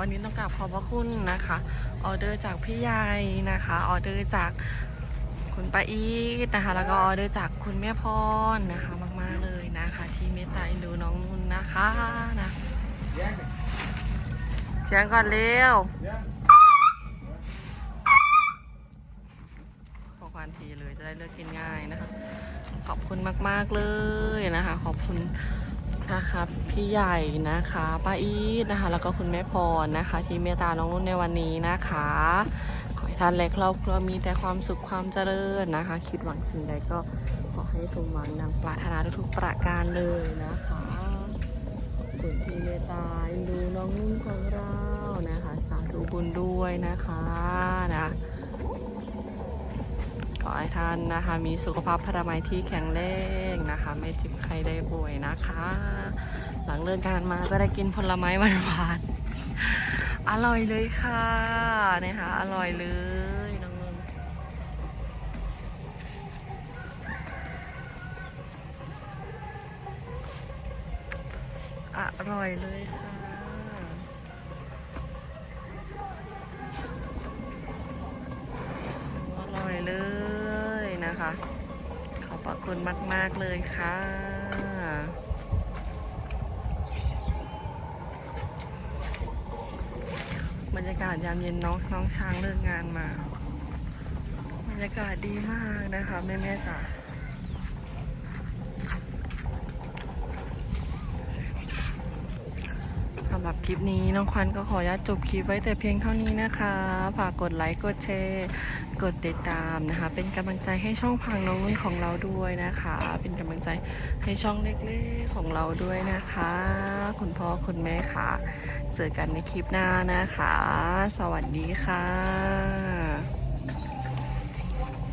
วันนี้ต้องกราบขอบพระคุณนะคะ ออเดอร์จากพี่ใหญ่นะคะ ออเดอร์จากคุณป้าอีทนะคะ แล้วก็ออเดอร์จากคุณแม่พรนะคะมากๆเลยนะคะ ที่เมตตาเอ็นดูน้องนุ่นนะคะนะเสียงก่อนเร็วขอความทีเลยจะได้เลือกกินง่ายนะคะ ขอบคุณมากๆเลยนะคะ ขอบคุณ นะคะพี่ใหญ่นะคะป้าอีทนะคะ แล้วก็คุณแม่พรนะคะ ที่เมตตาน้องนุ่นในวันนี้นะคะขอให้ท่านและครอบครัวมีแต่ความสุขความเจริญนะคะ คิดหวังสิ่งใดก็ขอให้สมหวังดังปรารถนาทุกประการเลยนะคะขอบคุณที่เมตตาดูน้องนุ่นของเรานะคะ สาธุบุญด้วยนะคะนะ อให้ท่านนะคะ มีสุขภาพพระมัยที่แข็งแรงนะคะ ไม่เจ็บใครได้ป่วยนะคะ หลังเลิกงานมาก็ได้กินผลไม้หวานๆอร่อยเลยค่ะนี่ยค่ะอร่อยเลยน้องนนท์อร่อยเลยค่ะอร่อยเลย นะคะ ขอบพระคุณมาก ๆ เลยค่ะ บรรยากาศยามเย็นน้องน้องช้างเลิกงานมา บรรยากาศดีมากนะคะ แม่แม่ๆจ๋าสำ หรับคลิปนี้น้องควันก็ขออนุญาตจบคลิปไว้แต่เพียงเท่านี้นะคะ ฝากกดไลค์กดแชร์กดติดตามนะคะ เป็นกำลังใจให้ช่องพังน้องนุ่นของเราด้วยนะคะ เป็นกำลังใจให้ช่องเล็กๆของเราด้วยนะคะ คุณพ่อคุณแม่ค่ะ เจอกันในคลิปหน้านะคะ สวัสดีค่ะ